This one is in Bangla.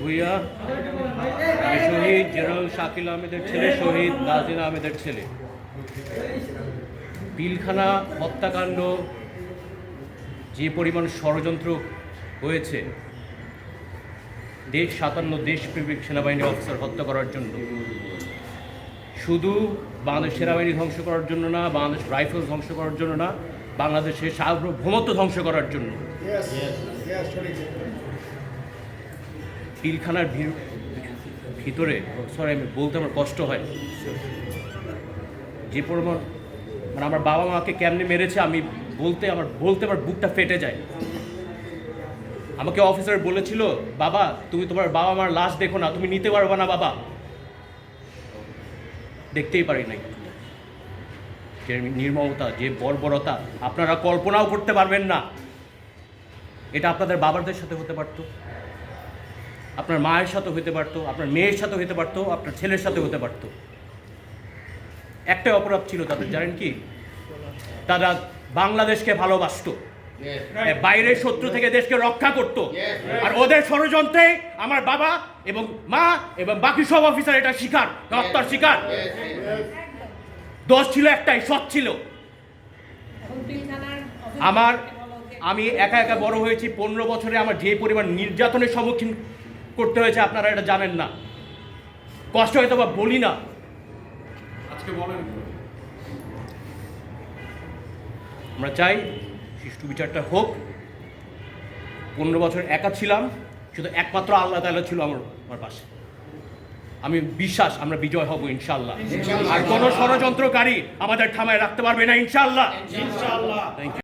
ভুইয়া আমি শহীদ জেনারেল শাকিল আহমেদের ছেলে শহীদ নাজিন আহমেদের ছেলে পিলখানা হত্যাকাণ্ড যে পরিমাণ ষড়যন্ত্র হয়েছে দেশ সাতান্ন দেশপ্রেমিক সেনাবাহিনী অফিসার হত্যা করার জন্য শুধু বাংলাদেশ সেনাবাহিনী ধ্বংস করার জন্য না বাংলাদেশ রাইফেল ধ্বংস করার জন্য না বাংলাদেশের সার্বভৌমত্ব ধ্বংস করার জন্য। পিলখানার ভিতরে সরি আমি বলতে আমার কষ্ট হয়। যে পরিমাণ মানে আমার বাবা মাকে কেমনে মেরেছে আমি বলতে আমার বলতে আমার বুকটা ফেটে যায়। আমাকে অফিসার বলেছিল, বাবা, তুমি তোমার বাবা মার লাশ দেখো না, তুমি নিতে পারবে না, বাবা। দেখতেই পারি নাই। যে নির্মমতা, যে বর্বরতা, আপনারা কল্পনাও করতে পারবেন না। এটা আপনাদের বাবাদের সাথে হতে পারতো। আপনার মায়ের সাথে হতে পারতো আপনার মেয়ের সাথে হতে পারতো আপনার ছেলের সাথে হতে পারতো। একটাই অপরাধ ছিল তাদের জানেন কি? তারা বাংলাদেশকে ভালোবাসতো। বাইরের শত্রু থেকে দেশকে রক্ষা করত। আর ওদের ষড়যন্ত্রে আমার বাবা এবং মা এবং বাকি সব অফিসার এটা শিকার হত্যার শিকার। দোষ ছিল একটাই সৎ ছিল। আমার আমি একা একা বড় হয়েছি পনেরো বছরে আমার যে পরিমাণ নির্যাতনের সম্মুখীন করতে হয়েছে আপনারা এটা জানেন না। কষ্ট হয়তো বা বলি না। আজকে বলেন আমরা চাই শিশু বিচারটা হোক। পনেরো বছর একা ছিলাম শুধু একমাত্র আল্লাহ তাআলা ছিল আমার আমার পাশে। আমি বিশ্বাস আমরা বিজয় হব ইনশাল্লাহ আর কোনো ষড়যন্ত্রকারী আমাদের থামায় রাখতে পারবে না ইনশাল্লাহ ইনশাল্লাহ থ্যাংক ইউ